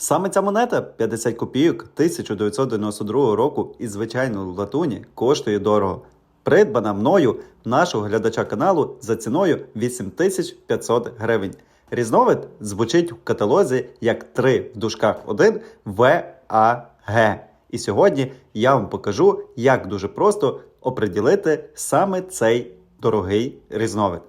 Саме ця монета 50 копійок 1992 року із звичайної латуні коштує дорого. Придбана мною нашого глядача каналу за ціною 8500 гривень. Різновид звучить в каталозі як 3 в дужках 1 ВАГ. І сьогодні я вам покажу, як дуже просто оприділити саме цей дорогий різновид.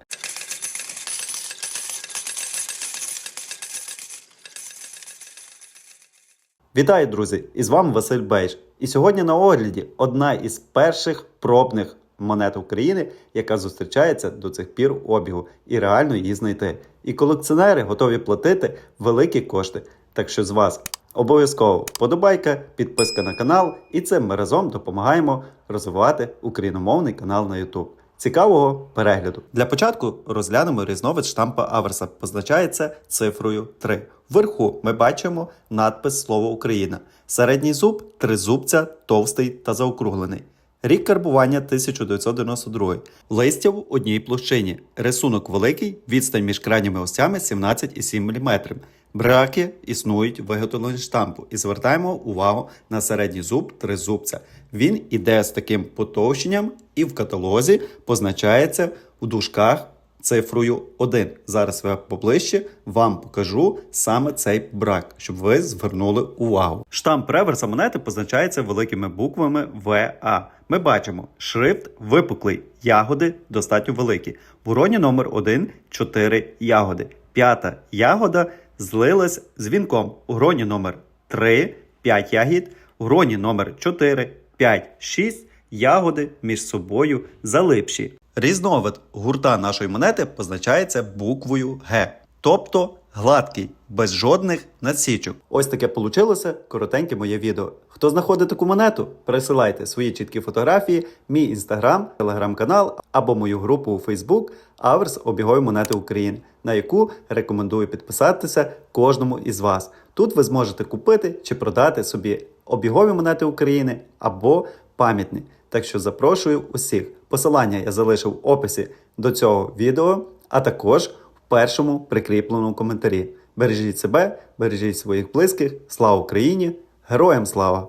Вітаю, друзі! І з вами Василь Бейш. І сьогодні на огляді одна із перших пробних монет України, яка зустрічається до цих пір у обігу, і реально її знайти. І колекціонери готові платити великі кошти. Так що з вас обов'язково вподобайка, підписка на канал, і цим ми разом допомагаємо розвивати україномовний канал на YouTube. Цікавого перегляду. Для початку розглянемо різновид штампа Аверса. Позначається цифрою 3. Вверху ми бачимо надпис слово Україна. Середній зуб тризубця, товстий та заокруглений. Рік карбування 1992. Листя в одній площині. Рисунок великий, відстань між крайніми осями 17,7 мм. Браки існують в виготовленні штампу і звертаємо увагу на середній зуб тризубця. Він іде з таким потовщенням і в каталозі позначається у дужках цифрою 1. Зараз я поближче вам покажу саме цей брак, щоб ви звернули увагу. Штамп реверса монети позначається великими буквами ВА. Ми бачимо шрифт випуклий, ягоди достатньо великі. В уроні номер 1 4 ягоди. П'ята ягода злилась з вінком. У гроні номер 3 5 ягід. У гроні номер 4 5 6 ягоди між собою залипші. Різновид гурта нашої монети позначається буквою Г, тобто гладкий, без жодних надсічок. Ось таке получилося коротеньке моє відео. Хто знаходить таку монету, присилайте свої чіткі фотографії, мій інстаграм, телеграм-канал або мою групу у Фейсбук Аверс обігові монети України, на яку рекомендую підписатися кожному із вас. Тут ви зможете купити чи продати собі обігові монети України або пам'ятні. Так що запрошую усіх. Посилання я залишив в описі до цього відео, а також першому прикріпленому коментарі. Бережіть себе, бережіть своїх близьких. Слава Україні! Героям слава!